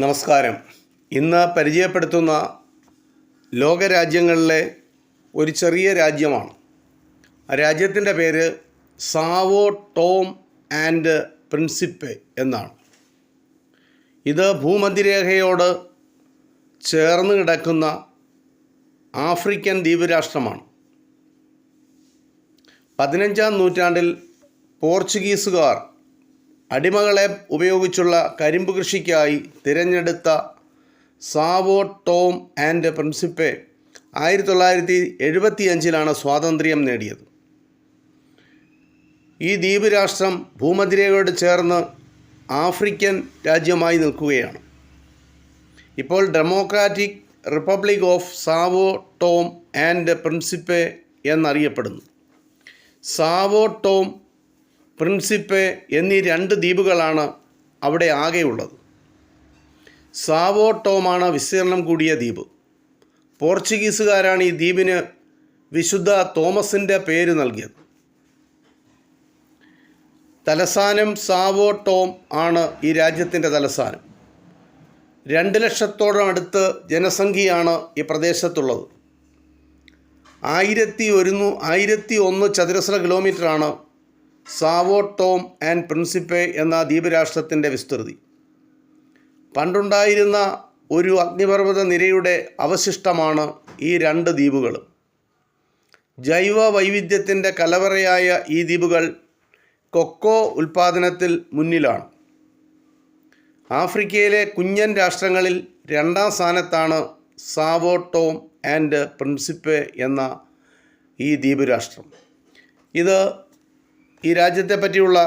നമസ്കാരം. ഇന്ന് പരിചയപ്പെടുത്തുന്ന ലോകരാജ്യങ്ങളിലെ ഒരു ചെറിയ രാജ്യമാണ്. ആ രാജ്യത്തിന്റെ പേര് സാവോ ടോം ആൻഡ് പ്രിൻസിപ്പെ എന്നാണ്. ഇത് ഭൂമധ്യരേഖയോട് ചേർന്ന് കിടക്കുന്ന ആഫ്രിക്കൻ ദ്വീപ് രാഷ്ട്രമാണ് പതിനഞ്ചാം നൂറ്റാണ്ടിൽ പോർച്ചുഗീസുകാർ അടിമകളെ ഉപയോഗിച്ചുള്ള കരിമ്പ് കൃഷിക്കായി തിരഞ്ഞെടുത്ത സാവോ ടോം ആൻഡ് പ്രിൻസിപ്പെ ആയിരത്തി തൊള്ളായിരത്തി എഴുപത്തി അഞ്ചിലാണ് സ്വാതന്ത്ര്യം നേടിയത്. ഈ ദ്വീപ് രാഷ്ട്രം ഭൂമധ്യരേഖയോട് ചേർന്ന് ആഫ്രിക്കൻ രാജ്യമായി നിൽക്കുകയാണ്. ഇപ്പോൾ democratic republic of Sao Tome and Principe എന്നറിയപ്പെടുന്നു. സാവോ ടോം പ്രിൻസിപ്പെ എന്നീ രണ്ട് ദ്വീപുകളാണ് അവിടെ ആകെയുള്ളത്. സാവോ ടോമാണ് വിസ്തീർണം കൂടിയ ദ്വീപ്. പോർച്ചുഗീസുകാരാണ് ഈ ദ്വീപിന് വിശുദ്ധ തോമസിന്റെ പേര് നൽകിയത്. തലസ്ഥാനം സാവോ ടോം ആണ് ഈ രാജ്യത്തിന്റെ തലസ്ഥാനം. രണ്ട് ലക്ഷത്തോളം അടുത്ത് ജനസംഖ്യയാണ് ഈ പ്രദേശത്തുള്ളത്. ആയിരത്തി ഒരുന്നൂ ആയിരത്തി ഒന്ന് ചതുരശ്ര കിലോമീറ്ററാണ് സാവോ ടോം ആൻഡ് പ്രിൻസിപ്പെ എന്ന ദ്വീപരാഷ്ട്രത്തിന്റെ വിസ്തൃതി. പണ്ടുണ്ടായിരുന്ന ഒരു അഗ്നിപർവത നിരയുടെ അവശിഷ്ടമാണ് ഈ രണ്ട് ദ്വീപുകളും. ജൈവ വൈവിധ്യത്തിന്റെ കലവറയായ ഈ ദ്വീപുകൾ കൊക്കോ ഉൽപ്പാദനത്തിൽ മുന്നിലാണ്. ആഫ്രിക്കയിലെ കുഞ്ഞൻ രാഷ്ട്രങ്ങളിൽ രണ്ടാം സ്ഥാനത്താണ് സാവോ ടോം ആൻഡ് പ്രിൻസിപ്പെ എന്ന ഈ ദ്വീപ് രാഷ്ട്രം ഇത് ഈ രാജ്യത്തെ പറ്റിയുള്ള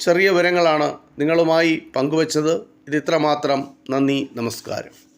ചെറിയ വിവരങ്ങളാണ് നിങ്ങളുമായി പങ്കുവച്ചത്. ഇത് ഇത്രമാത്രം നന്ദി. നമസ്കാരം.